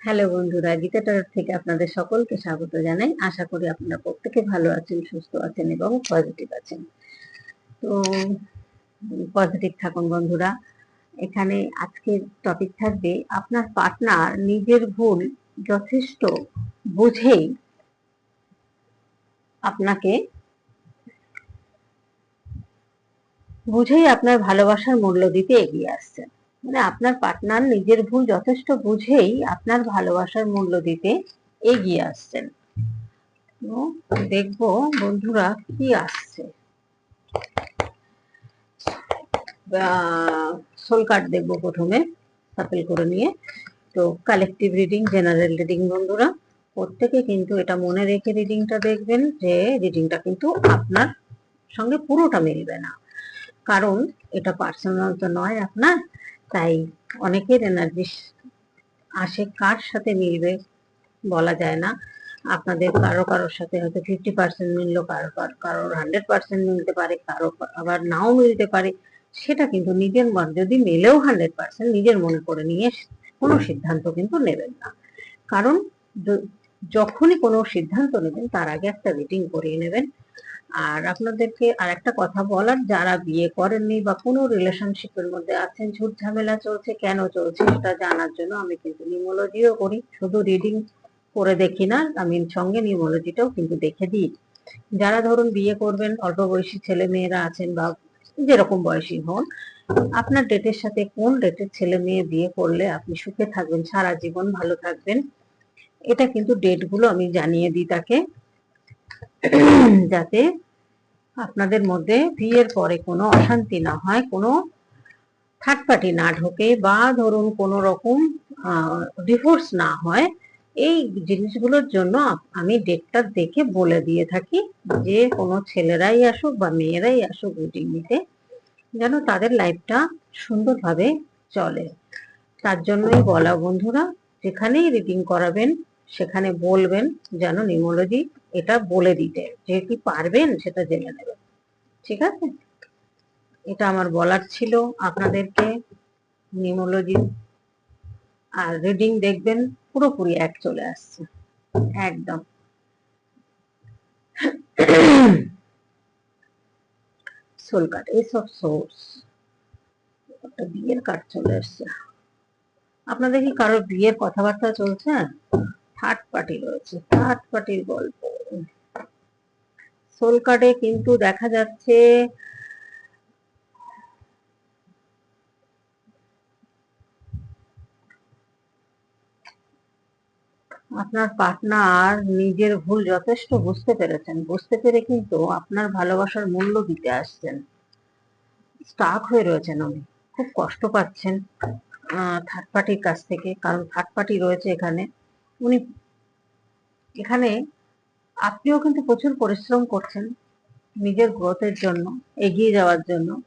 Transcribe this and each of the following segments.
Hello বন্ধুরা গীতা টারট থেকে আপনাদের সকলকে স্বাগত জানাই। আশা করি আপনারা প্রত্যেকে ভালো আছেন, সুস্থ আছেন এবং পজিটিভ আছেন। তো পজিটিভ থাকুন বন্ধুরা। এখানে আজকের টপিক থাকবে, আপনার পার্টনার নিজের ভুল যথেষ্ট বুঝেই আপনাকে বুঝেই আপনার ভালোবাসার মূল্য দিতে এগিয়ে আসছেন। মানে আপনার পার্টনার নিজের ভুল যথেষ্ট বুঝেই আপনার ভালোবাসার মূল্য দিতে এগিয়ে আসছেন। দেখব বন্ধুরা কি আসছে। সোল কার্ড দেখব প্রথমে সাপেল করে নিয়ে। তো কালেকটিভ রিডিং জেনারেল রিডিং বন্ধুরা, প্রত্যেকে কিন্তু এটা মনে রেখে রিডিংটা দেখবেন যে রিডিংটা কিন্তু আপনার সঙ্গে পুরোটা মিলবে না। কারণ এটা পার্সোনাল তো নয় আপনার তাই অনেকের এনার্জি আসে কার সাথে মিলবে বলা যায় না। আপনাদের কারও কারোর সাথে হয়তো ফিফটি পার্সেন্ট মিললো কারও কারোর হান্ড্রেড পার্সেন্ট মিলতে পারে কারও আবার নাও মিলতে পারে। সেটা কিন্তু নিজের মন যদি মেলেও হান্ড্রেড পার্সেন্ট নিজের মনে করে নিয়ে কোনো সিদ্ধান্ত কিন্তু নেবেন না। কারণ যখনই কোনো সিদ্ধান্ত নেবেন তার আগে একটা রিডিং করিয়ে নেবেন। আর আপনাদেরকে আর একটা কথা বলার, যারা বিয়ে করেননি বা কোনো রিলেশনশিপের মধ্যে আছেন, ঝুট ঝামেলা চলছে, কেন চলছে সেটা জানার জন্য আমি কিন্তু নিউমোলজিও করি। শুধু রিডিং করে দেখি না আমি সঙ্গে নিউমোলজিটাও কিন্তু দেখে দিই। যারা ধরুন বিয়ে করবেন, অল্প বয়সী ছেলে মেয়েরা আছেন বা যেরকম বয়সী হন, আপনার ডেটের সাথে কোন ডেটের ছেলে মেয়ে বিয়ে করলে আপনি সুখে থাকবেন, সারা জীবন ভালো থাকবেন, এটা কিন্তু ডেটগুলো আমি জানিয়ে দিই তাকে। যাতে আপনাদের মধ্যে বিয়ের পরে কোনো অশান্তি না হয়, কোনো থার্ড না ঢোকে বা ধরুন কোনো রকম ডিভোর্স না হয়, এই জিনিসগুলোর জন্য আমি ডেটটা দেখে বলে দিয়ে থাকি যে কোনো ছেলেরাই আসুক বা মেয়েরাই আসুক রিডিং নিতে, যেন তাদের লাইফটা সুন্দরভাবে চলে। তার জন্যই বলা বন্ধুরা, যেখানেই রিডিং করাবেন, সেখানে বলবেন যেন নিউমোলজি এটা বলে দিতে। যে কি পারবেন সেটা জেনে নেবেন ঠিক আছে? এটা আমার বলার ছিল আপনাদেরকে। নিউমোলজি আর রিডিং দেখবেন, পুরোপুরি এক চলে আসছে। একদম। সোল কার্ড এইসব সোর্স। একটা বিয়ের কার্ড চলে আসছে। আপনাদের কি কারোর বিয়ের কথাবার্তা চলছে? থার্ড পার্টি রয়েছে। থার্ড পার্টির গল্প। সোল কার্ডে কিন্তু দেখা যাচ্ছে আপনার পার্টনার নিজের ভুল যথেষ্ট বুঝতে পেরেছেন। বুঝতে পেরে কিন্তু আপনার ভালোবাসার মূল্য দিতে আসছেন। স্টাক হয়ে রয়েছেন উনি। খুব কষ্ট পাচ্ছেন থার্ড পার্টির কাছ থেকে, কারণ থার্ড পার্টি রয়েছে এখানে। উনি এখানে আপনিও কিন্তু প্রচুর পরিশ্রম করছেন নিজের গ্রোথের জন্য, এগিয়ে যাওয়ার জন্য।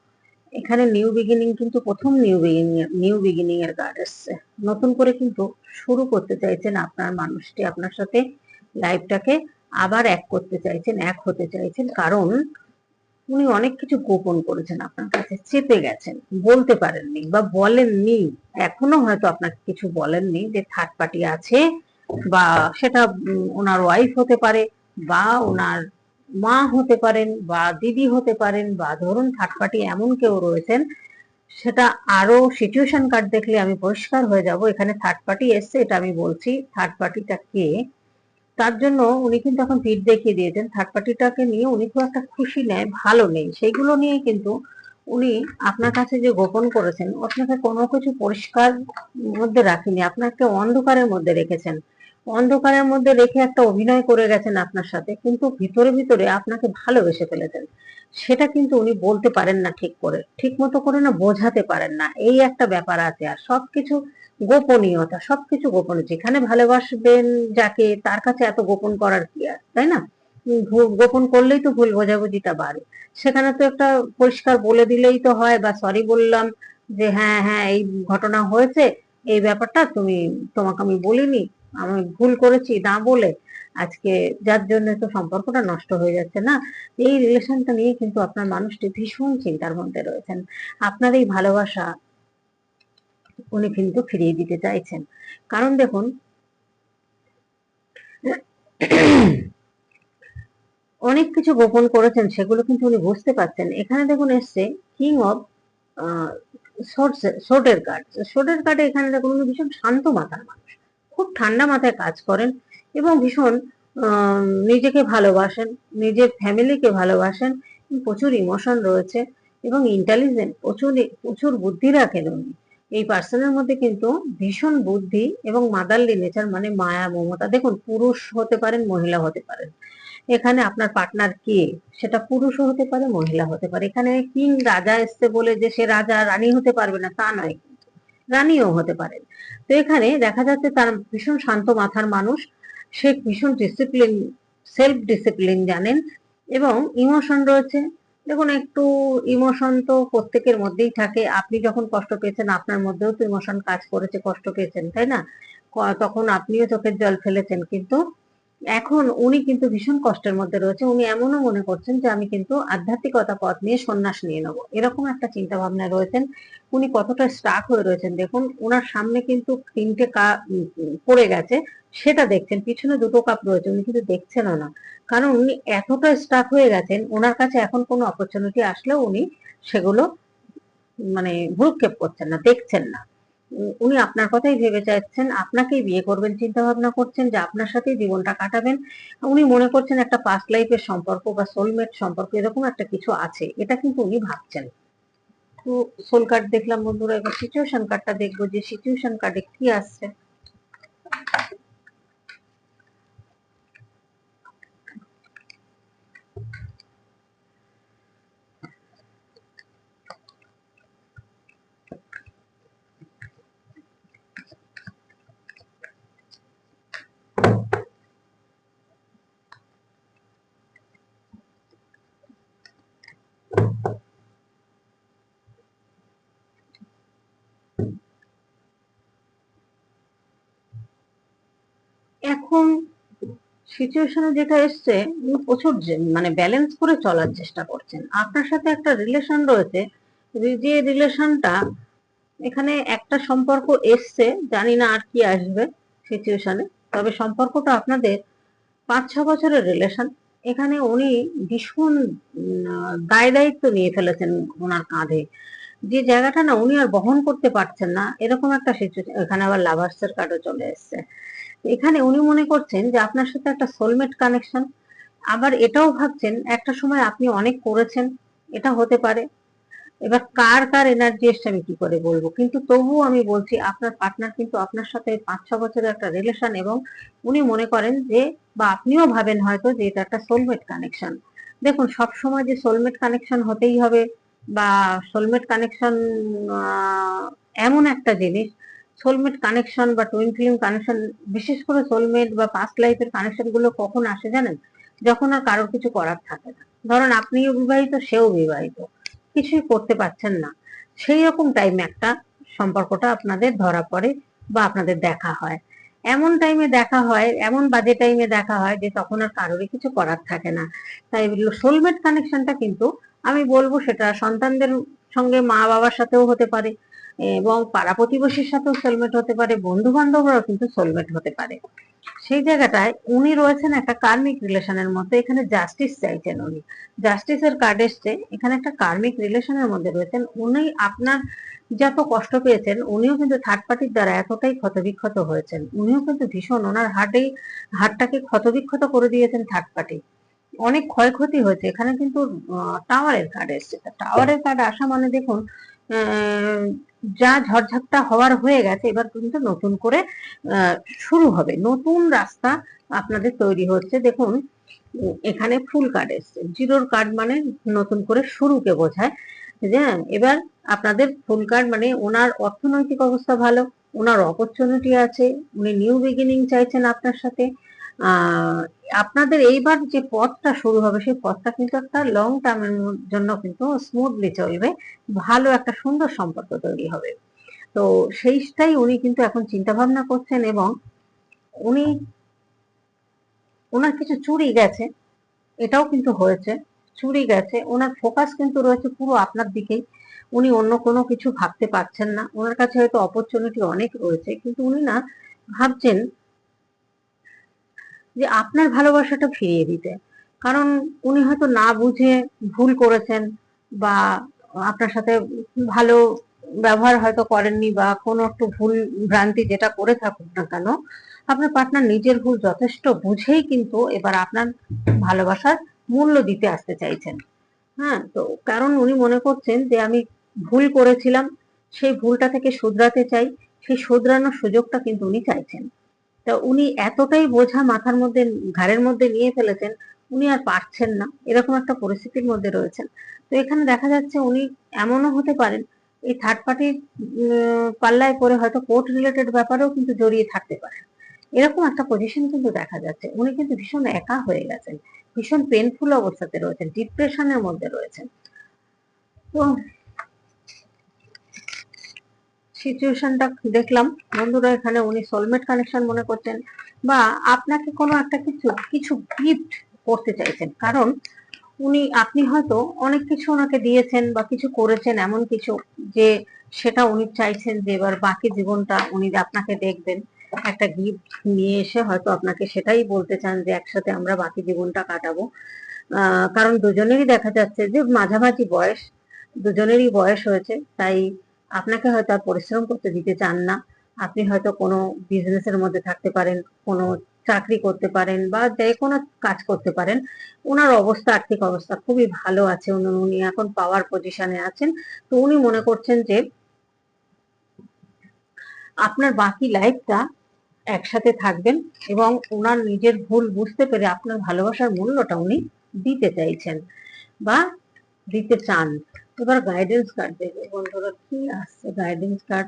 এখানে নিউ বিগিনিং কিন্তু প্রথম নিউ বিগিনিং নিউ বিগিনিং এর কার্ড এসছে। নতুন করে কিন্তু শুরু করতে চাইছেন আপনার মানুষটি। আপনার সাথে লাইফটাকে আবার এক করতে চাইছেন, এক হতে চাইছেন। কারণ উনি অনেক কিছু গোপন করেছেন, আপনার কাছে চেপে গেছেন, বলতে পারেননি বা বলেননি। এখনও হয়তো আপনাকে কিছু বলেননি যে থার্ড পার্টি আছে বা সেটা ওনার ওয়াইফ হতে পারে। বা ওনার মা হতে পারেন বা দিদি হতে পারেন বা ধরুন থার্ড পার্টি এমন কেউ রয়েছেন, সেটা আরও সিচুয়েশন কার্ড দেখলে আমি পরিষ্কার হয়ে যাব। এখানে থার্ড পার্টি এসছে, এটা আমি বলছি। থার্ড পার্টিটা কে? তার জন্য উনি কিন্তু এখন পিঠ দেখিয়ে দিয়েছেন। থার্ড পার্টিটাকে নিয়ে উনি খুব একটা খুশি নেয় ভালো নেই। সেইগুলো নিয়ে কিন্তু উনি আপনার কাছে যে গোপন করেছেন, আপনাকে কোনো কিছু পরিষ্কার মধ্যে রাখেনি। আপনাকে অন্ধকারের মধ্যে রেখেছেন। অন্ধকারের মধ্যে রেখে একটা অভিনয় করে গেছেন আপনার সাথে, কিন্তু ভিতরে ভিতরে আপনাকে ভালোবেসে ফেলেছেন। সেটা কিন্তু উনি বলতে পারেন না ঠিক করে, ঠিক মতো করে না বোঝাতে পারেন না। এই একটা ব্যাপার আছে আর সবকিছু গোপনীয়তা, সবকিছু গোপন যেখানে ভালোবাসবেন যাকে, তার কাছে এত গোপন করার কি আর, তাই না? গোপন করলেই তো ভুল বোঝাবুঝিটা বাড়ে। সেখানে তো একটা পরিষ্কার বলে দিলেই তো হয় বা সরি বললাম যে হ্যাঁ হ্যাঁ এই ঘটনা হয়েছে, এই ব্যাপারটা তুমি, তোমাকে আমি বলিনি। আমি ভুল করেছি না বলে আজকে যার জন্য তো সম্পর্কটা নষ্ট হয়ে যাচ্ছে না, এই রিলেশনটা নিয়ে কিন্তু আপনার মানুষটি ভীষণ চিন্তার মধ্যে রয়েছেন। আপনার এই ভালোবাসা উনি কিন্তু ফিরিয়ে দিতে চাইছেন। কারণ দেখুন, অনেক কিছু গোপন করেছেন, সেগুলো কিন্তু উনি বুঝতে পারছেন। এখানে দেখুন এসছে কিং অফ শোটের কার্ড শোটের কার্ডে এখানে দেখুন উনি ভীষণ শান্ত মাথার মানুষ। খুব ঠান্ডা মাথায় কাজ করেন এবং ভীষণ নিজেকে ভালোবাসেন, নিজের ফ্যামিলিকে ভালোবাসেন, প্রচুর ইমোশন রয়েছে এবং ইন্টেলিজেন্ট, প্রচুর প্রচুর বুদ্ধি রাখেন উনি। এই পার্সনের মধ্যে কিন্তু ভীষণ বুদ্ধি এবং মাদারলি নেচার মানে মায়া, মমতা, দেখুন পুরুষ হতে পারেন, মহিলা হতে পারেন। এখানে আপনার পার্টনার কে? সেটা পুরুষও হতে পারে, মহিলা হতে পারে। এখানে কিং রাজা এসছে বলে যে সে রাজা, রানী হতে পারবে না, তা নয়। রানীও হতে পারেন তো এখানে দেখা যাচ্ছে তার ভীষণ শান্ত মাথার মানুষ। সে ভীষণ ডিসিপ্লিন সেলফ ডিসিপ্লিন জানেন এবং ইমোশন রয়েছে। দেখুন, একটু ইমোশন তো প্রত্যেকের মধ্যেই থাকে। আপনি যখন কষ্ট পেয়েছেন, আপনার মধ্যেও তো ইমোশন কাজ করেছে, কষ্ট পেয়েছেন, তাই না? তখন আপনিও চোখের জল ফেলেছেন। কিন্তু এখন উনি কিন্তু ভীষণ কষ্টের মধ্যে রয়েছে। উনি এমনও মনে করছেন যে আমি কিন্তু আধ্যাত্মিকতা পথ নিয়ে সন্ন্যাস নিয়ে নেব। এরকম একটা চিন্তা ভাবনা রয়েছেন। উনি কতটা স্টাক হয়ে রয়েছেন দেখুন ওনার সামনে কিন্তু তিনটে কাপ পড়ে গেছে। সেটা দেখছেন, পিছনে দুটো কাপ রয়েছে, উনি কিন্তু দেখছেনও না। কারণ উনি এতটা স্টাক হয়ে গেছেন ওনার কাছে এখন কোনো অপরচুনিটি আসলেও উনি সেগুলো মানে ভ্রুক্ষেপ করছেন না, দেখছেন না। উনি আপনার কথাই ভেবে চাইছেন, আপনাকেই বিয়ে করবেন চিন্তা ভাবনা করছেন যে আপনার সাথেই জীবনটা কাটাবেন। উনি মনে করছেন একটা পাস্ট লাইফের সম্পর্ক বা সোলমেট সম্পর্ক এরকম একটা কিছু আছে, এটা কিন্তু উনি ভাবছেন। তো সোল কার্ড দেখলাম বন্ধুরা, এবার সিচুয়েশন কার্ডটা দেখব যে সিচুয়েশন কার্ডে কি আসছে। এখন সিচুয়েশনে যেটা এসছে প্রচুর মানে ব্যালেন্স করে চলার চেষ্টা করছেন। আপনার সাথে একটা রিলেশন রয়েছে, যে- রিলেশনটা এখানে একটা সম্পর্ক এসছে, জানি না আর কি আসবে সিচুয়েশনে তবে সম্পর্কটা আপনাদের পাঁচ, ছ বছরের রিলেশন এখানে উনি ভীষণ দায় দায়িত্ব নিয়ে ফেলেছেন ওনার কাঁধে। যে জায়গাটা না উনি আর বহন করতে পারছেন না, এরকম একটা সিচুয়েশন এখানে আবার লাভার্সের কার্ডও চলে এসছে। এখানে উনি মনে করছেন যে আপনার সাথে একটা সোলমেট কানেকশন আবার এটাও ভাবছেন একটা সময় আপনি অনেক করেছেন, এটা হতে পারে। এবার কার কার এনার্জি এসছে আমি কি করে বলব? কিন্তু তবুও আমি বলছি, আপনার পার্টনার কিন্তু আপনার সাথে পাঁচ ছ বছরের একটা রিলেশন এবং উনি মনে করেন যে, বা আপনিও ভাবেন হয়তো যে এটা একটা সোলমেট কানেকশন দেখুন সব সময় যে সোলমেট কানেকশন হতেই হবে বা সোলমেট কানেকশন এমন একটা জিনিস সোলমেট কানেকশন বা টুইন ফিল্ম কানেকশন বিশেষ করে সোলমেট বা পাস্ট লাইফের কানেকশনগুলো কখন আসে জানেন? যখন আর কারোর কিছু করার থাকে না। ধরেন আপনিও বিবাহিত, সেও বিবাহিত। কিছুই করতে পারছেন না। সেই রকম টাইমে একটা সম্পর্কটা আপনাদের ধরা পড়ে বা আপনাদের দেখা হয়। এমন টাইমে দেখা হয়, এমন বাজে টাইমে দেখা হয় যে তখন আর কারোরই কিছু করার থাকে না। তাই সোলমেট কানেকশনটা কিন্তু আমি বলব সেটা। সন্তানদের সঙ্গে মা বাবার সাথেও হতে পারে, এবং পাড়া প্রতিবেশীর সাথেও সোলমেট হতে পারে বন্ধু বান্ধবরাও কিন্তু সোলমেট হতে পারে। সেই জায়গাটায় উনি রয়েছেন একটা কার্মিক রিলেশনের মধ্যে, এখানে জাস্টিস চাইছেন উনি। জাস্টিসের কার্ড এসছে, এখানে একটা কার্মিক রিলেশনের মধ্যে রয়েছেন। উনি আপনার যত কষ্ট পেয়েছেন, উনিও কিন্তু থার্ড পার্টির দ্বারা এতটাই ক্ষতবিক্ষত হয়েছেন। উনিও কিন্তু ভীষণ, ওনার হার্টেই হার্টটাকে ক্ষতবিক্ষত করে দিয়েছেন থার্ড পার্টি অনেক ক্ষয়ক্ষতি হয়েছে। এখানে কিন্তু টাওয়ারের কার্ড এসছে। টাওয়ারের কার্ড আসা মানে দেখুন যা ঝড়ঝাপটা হওয়ার হয়ে গেছে, এবার কিন্তু নতুন করে শুরু হবে। নতুন রাস্তা আপনাদের তৈরি হচ্ছে। দেখুন, এখানে ফুল কার্ড এসছে। জিরোর কার্ড মানে নতুন করে শুরুকে বোঝায়। যে এবার আপনাদের ফুল কার্ড মানে ওনার অর্থনৈতিক অবস্থা ভালো, ওনার অপরচুনিটি আছে, উনি নিউ বিগিনিং চাইছেন আপনার সাথে। আপনাদের এইবার যে পথটা শুরু হবে, সেই পথটা কিন্তু একটা লং টার্মের জন্য কিন্তু স্মুথলি চলবে। ভালো একটা সুন্দর সম্পর্ক তৈরি হবে। তো সেইটাই উনি কিন্তু এখন চিন্তা ভাবনা করছেন এবং উনি ওনার কিছু চুরি গেছে, এটাও কিন্তু হয়েছে। চুরি গেছে, ওনার ফোকাস কিন্তু রয়েছে পুরো আপনার দিকেই। উনি অন্য কোনো কিছু ভাবতে পারছেন না। ওনার কাছে হয়তো অপরচুনিটি অনেক রয়েছে, কিন্তু উনি না ভাবছেন যে আপনি যদি আমাকে বিয়ে করেন তাহলে আমি আপনাকে ছেড়ে চলে যাব কিন্তু উনি যে আপনার ভালোবাসাটা ফিরিয়ে দিতে। কারণ উনি হয়তো না বুঝে ভুল করেছেন বা আপনার সাথে ভালো ব্যবহার হয়তো করেননি বা কোনো একটু ভুল ভ্রান্তি যেটা করে থাকুক না কেন, আপনার পার্টনার নিজের ভুল যথেষ্ট বুঝেই কিন্তু এবার আপনার ভালোবাসার মূল্য দিতে আসতে চাইছেন। হ্যাঁ তো কারণ উনি মনে করছেন যে আমি ভুল করেছিলাম, সেই ভুলটা থেকে শুধরাতে চাই, সেই শুধরানোর সুযোগটা কিন্তু উনি চাইছেন। তা উনি এতটাই বোঝা মাথার মধ্যে, ঘাড়ের মধ্যে নিয়ে ফেলেছেন, উনি আর পারছেন না। এরকম একটা পরিস্থিতির মধ্যে রয়েছেন। তো এখানে দেখা যাচ্ছে উনি এমনও হতে পারেন, এই থার্ড পার্টির পাল্লায় পরে হয়তো কোর্ট রিলেটেড ব্যাপারেও কিন্তু জড়িয়ে থাকতে পারেন। এরকম একটা পজিশন কিন্তু দেখা যাচ্ছে। উনি কিন্তু ভীষণ একা হয়ে গেছেন, ভীষণ পেনফুল অবস্থাতে রয়েছেন ডিপ্রেশনের মধ্যে রয়েছেন। তো সিচুয়েশনটা দেখলাম। বন্ধুরা, এখানে উনি সোলমেট কানেকশন মনে করছেন বা আপনাকে কোনো একটা কিছু কিছু গিফট করতে চাইছেন। কারণ উনি, আপনি হয়তো অনেক কিছু ওনাকে দিয়েছেন বা কিছু করেছেন এমন কিছু যে সেটা উনি চাইছেন যে এবার বাকি জীবনটা উনি আপনাকে দেখবেন। একটা গিফট নিয়ে এসে হয়তো আপনাকে সেটাই বলতে চান যে একসাথে আমরা বাকি জীবনটা কাটাবো। কারণ দুজনেরই দেখা যাচ্ছে যে মাঝামাঝি বয়স, দুজনেরই বয়স হয়েছে, তাই আপনাকে হয়তো আর পরিশ্রম করতে দিতে চান না। আপনি হয়তো কোনো বিজনেসের মধ্যে থাকতে পারেন, কোনো চাকরি করতে পারেন বা যে কোনো কাজ করতে পারেন। ওনার অবস্থা, আর্থিক অবস্থা খুবই ভালো আছে। উনি এখন পাওয়ার পজিশনে আছেন। তো উনি মনে করছেন যে আপনার বাকি লাইফটা একসাথে থাকবেন এবং ওনার নিজের ভুল বুঝতে পেরে আপনার ভালোবাসার মূল্যটা উনি দিতে চাইছেন বা দিতে চান। এবার গাইডেন্স কার্ড দেবে। বন্ধুরা কি আসছে গাইডেন্স কার্ড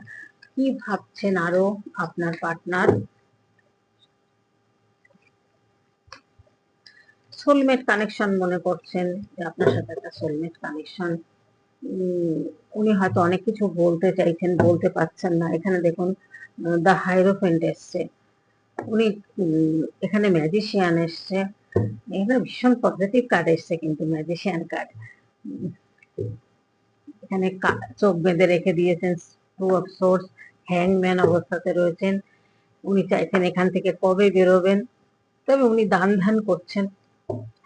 কি ভাবছেন আরও আপনার পার্টনার সোলমেট কানেকশন মনে করছেন, যে আপনার সাথে একটা সোলমেট কানেকশন উনি হয়তো অনেক কিছু বলতে চাইছেন, বলতে পারছেন না। এখানে দেখুন দ্য হাইরোফেন্ট এসছে। উনি এখানে ম্যাজিশিয়ান এসছে। এখানে ভীষণ পজিটিভ কার্ড এসছে কিন্তু ম্যাজিশিয়ান কার্ড এখানে চোখ বেঁধে রেখে দিয়েছেন টু অফ সোর্স হ্যাংম্যান অবস্থাতে রয়েছেন। উনি চাইছেন এখান থেকে কবে বেরোবেন। তবে উনি দান ধান করছেন।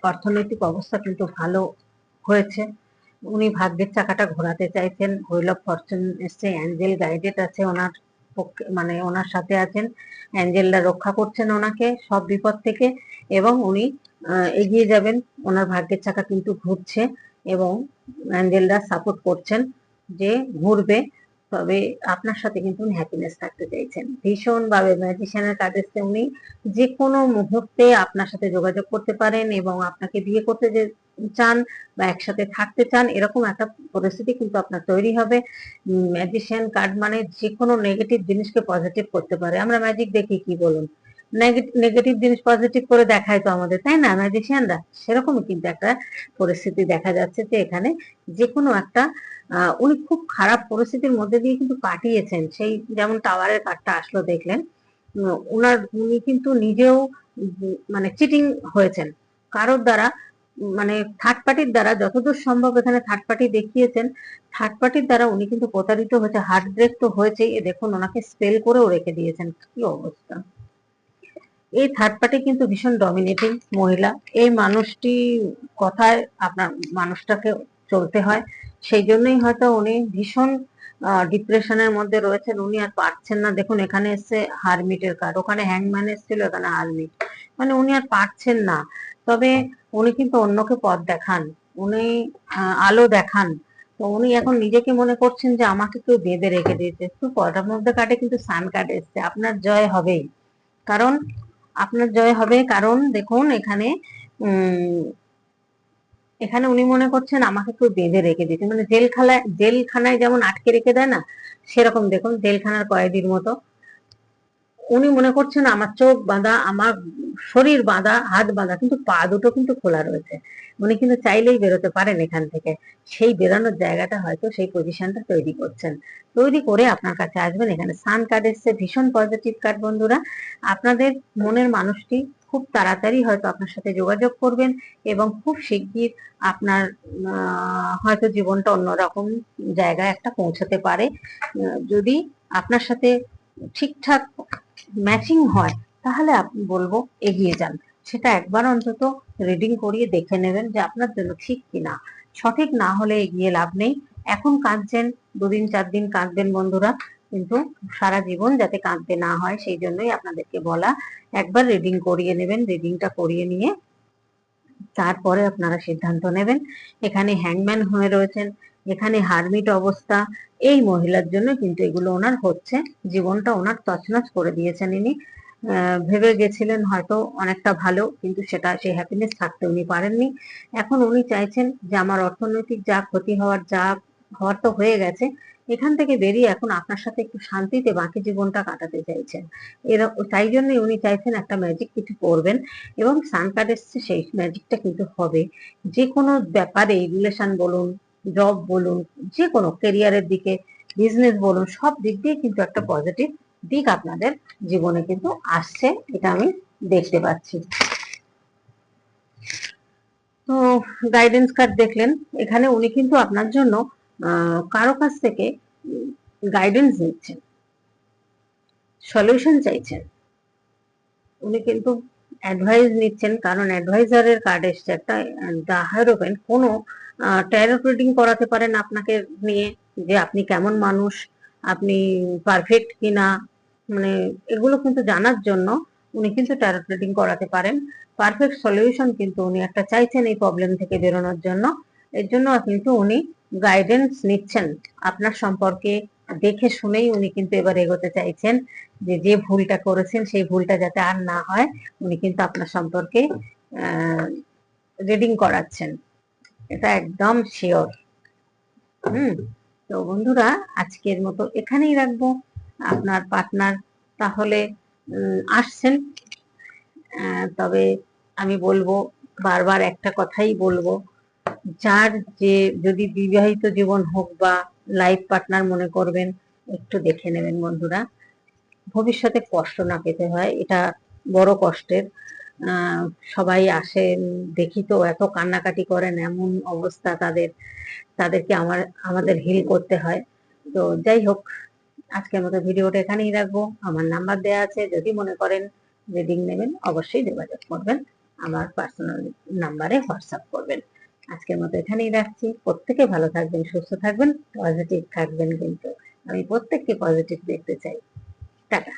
অর্থনৈতিক অবস্থা কিন্তু ভালো হয়েছে। উনি ভাগ্যের চাকাটা ঘোরাতে চাইছেন। হুইল ফরচুন এসছে অ্যাঞ্জেল গাইডেড আছে ওনার পক্ষে মানে ওনার সাথে আছেন। অ্যাঞ্জেলরা রক্ষা করছেন ওনাকে সব বিপদ থেকে এবং উনি এগিয়ে যাবেন। ওনার ভাগ্যের চাকা কিন্তু ঘুরছে। এবং অ্যাঞ্জেলরা সাপোর্ট করছেন যে ঘুরবে, তবে আপনার সাথে কিন্তু উনি হ্যাপিনেস থাকতে চাইছেন। ভীষণভাবে ম্যাজিশিয়ানের কাজ এসছে উনি যে কোনো মুহূর্তে আপনার সাথে যোগাযোগ করতে পারেন এবং আপনাকে বিয়ে করতে যে চান বা একসাথে থাকতে চান, এরকম একটা পরিস্থিতি কিন্তু আপনার তৈরি হবে। ম্যাজিশিয়ান কার্ড মানে যে কোনো নেগেটিভ জিনিসকে পজিটিভ করতে পারে। আমরা ম্যাজিক দেখি কি বলুন? নেগেটিভ জিনিস পজিটিভ করে দেখায় তো আমাদের, তাই না? ম্যাজিশিয়ানরা সেরকমই কিন্তু একটা পরিস্থিতি দেখা যাচ্ছে যে এখানে যে কোনো একটা উনি খুব খারাপ পরিস্থিতির মধ্যে দিয়ে কিন্তু কাটিয়েছেন। সেই যেমন টাওয়ারের কার্ডটা আসলো দেখলেন উনার, উনি কিন্তু নিজেও মানে চিটিং হয়েছেন। কারোর দ্বারা মানে থার্ড পার্টির দ্বারা যতদূর সম্ভব এখানে থার্ড পার্টি দেখিয়েছেন থার্ড পার্টির দ্বারা উনি কিন্তু প্রতারিত হয়েছে হার্ট ব্রেক তো হয়েছে দেখুন, ওনাকে স্পেল করেও রেখে দিয়েছেন। কি অবস্থা? এই থার্ড পার্টি কিন্তু ভীষণ ডমিনেটিং মহিলা। এই মানুষটি কথায় আপনার মানুষটাকে চলতে হয়। সেই জন্যই হয়তো উনি ভীষণ ডিপ্রেশনের মধ্যে রয়েছেন। উনি আর পারছেন না। দেখুন, এখানে এসছে হারমিটের কার্ড ওখানে হ্যাংম্যান এসেছিল, এখানে হারমিট মানে উনি আর পারছেন না। তবে উনি কিন্তু অন্যকে পথ দেখান। উনি আলো দেখান। তো উনি এখন নিজেকে মনে করছেন যে, আমাকে কেউ বেঁধে রেখে দিয়েছে। তো কটার মধ্যে কাটে কিন্তু সান কার্ড এসছে। আপনার জয় হবেই। কারণ আপনার জয় হবে। কারণ দেখুন, এখানে এখানে উনি মনে করছেন আমাকে কেউ বেঁধে রেখে দিয়েছে। মানে জেলখানায় জেলখানায় যেমন আটকে রেখে দেয় না, সেরকম দেখুন, জেলখানার কয়েদির মতো। উনি মনে করছেন আমার চোখ বাঁধা, আমার শরীর বাঁধা, হাত বাঁধা, কিন্তু পা দুটো কিন্তু খোলা রয়েছে। উনি কিন্তু চাইলেই বেরোতে পারেন এখান থেকে। সেই বেরোনোর জায়গাটা হয়তো সেই পজিশনটা তৈরি করছেন। তৈরি করে আপনার কাছে আসবেন এখানে। সান কার্ড এসছে, ভীষণ পজিটিভ কার্ড বন্ধুরা। আপনাদের মনের মানুষটি খুব তাড়াতাড়ি হয়তো আপনার সাথে যোগাযোগ করবেন এবং খুব শিগগির আপনার হয়তো জীবনটা অন্যরকম জায়গায় একটা পৌঁছাতে পারে। যদি আপনার সাথে ঠিকঠাক ম্যাচিং হয়, তাহলে আপনি বলব এগিয়ে যান। সেটা একবার অন্তত রিডিং করিয়ে দেখে নেবেন যে আপনার জন্য ঠিক কিনা। সঠিক না হলে এগিয়ে লাভ নেই। এখন কাঁদছেন, দুদিন, চার দিন কাঁদবেন বন্ধুরা, কিন্তু সারা জীবন যাতে কাঁদতে না হয়, সেই জন্যই আপনাদেরকে বলা, একবার রিডিং করিয়ে নেবেন রিডিংটা করিয়ে নিয়ে তারপরে আপনারা সিদ্ধান্ত নেবেন। এখানে হ্যাংম্যান হয়ে রয়েছেন। এখানে হারমিট অবস্থা। এই মহিলার জন্য কিন্তু এগুলো ওনার হচ্ছে। জীবনটা ওনার তছনছ করে দিয়েছেন ইনি। ভেবে গেছিলেন হয়তো অনেকটা ভালো, কিন্তু সেটা সেই হ্যাপিনেস থাকতে উনি পারেননি। এখন উনি চাইছেন যে আমার অর্থনৈতিক যা ক্ষতি হওয়ার, যা হওয়ার তো হয়ে গেছে, এখান থেকে বেরিয়ে এখন আপনার সাথে একটু শান্তিতে বাকি জীবনটা কাটাতে চাইছেন। এরকম তাই জন্যই উনি চাইছেন একটা ম্যাজিক কিছু করবেন এবং সান কার্ড এসছে, সেই ম্যাজিকটা কিন্তু হবে। যে কোনো ব্যাপারে রিলেশন বলুন জব বলুন যে কোনো কেরিয়ারের দিকে বিজনেস বলুন, সব দিক দিয়ে কিন্তু একটা পজিটিভ দিক আপনাদের জীবনে কিন্তু আসছে, এটা আমি দেখতে পাচ্ছি। তো গাইডেন্স কার্ড দেখলেন, এখানে উনি কিন্তু আপনার জন্য কারও কাছ থেকে গাইডেন্স নিচ্ছেন সলিউশন চাইছেন। উনি কিন্তু অ্যাডভাইস নিচ্ছেন, কারণ অ্যাডভাইজারের কার্ড এসছে একটা দা হায়ারোপেন কোনো ট্যারট রিডিং করাতে পারেন আপনাকে নিয়ে, যে আপনি কেমন মানুষ, আপনি পারফেক্ট কিনা মানে এগুলো কিন্তু জানার জন্য উনি কিন্তু ট্যারট রিডিং করাতে পারেন। পারফেক্ট সলিউশন কিন্তু উনি একটা চাইছেন এই প্রবলেম থেকে বেরোনোর জন্য। এর জন্য কিন্তু উনি গাইডেন্স নিচ্ছেন আপনার সম্পর্কে দেখে শুনেই উনি কিন্তু এবার এগোতে চাইছেন যে যে ভুলটা করেছেন সেই ভুলটা যাতে আর না হয়, উনি কিন্তু আপনার সম্পর্কে রিডিং করাচ্ছেন। এটা একদম শিওর হুম, তো বন্ধুরা, আজকের মতো এখানেই রাখব। আপনার পার্টনার তাহলে আসছেন। তবে আমি বলব, বারবার একটা কথাই বলব, যার যে, যদি বিবাহিত জীবন হোক বা লাইফ পার্টনার মনে করবেন, একটু দেখে নেবেন বন্ধুরা। ভবিষ্যতে কষ্ট না পেতে হয়, এটা বড় কষ্টের। সবাই আসে, দেখি তো এত কান্নাকাটি করেন, এমন অবস্থা তাদের, তাদেরকে আমার, আমাদের হিল করতে হয়। তো যাই হোক, আজকের মতো ভিডিওটা এখানেই রাখব। আমার নাম্বার দেওয়া আছে, যদি মনে করেন রিডিং নেবেন, অবশ্যই যোগাযোগ করবেন। আমার পার্সোনাল নাম্বারে হোয়াটসঅ্যাপ করবেন। আজকের মতো এখানেই রাখছি। প্রত্যেকে ভালো থাকবেন, সুস্থ থাকবেন পজিটিভ থাকবেন কিন্তু। আমি প্রত্যেককে পজিটিভ দেখতে চাই। টাটা।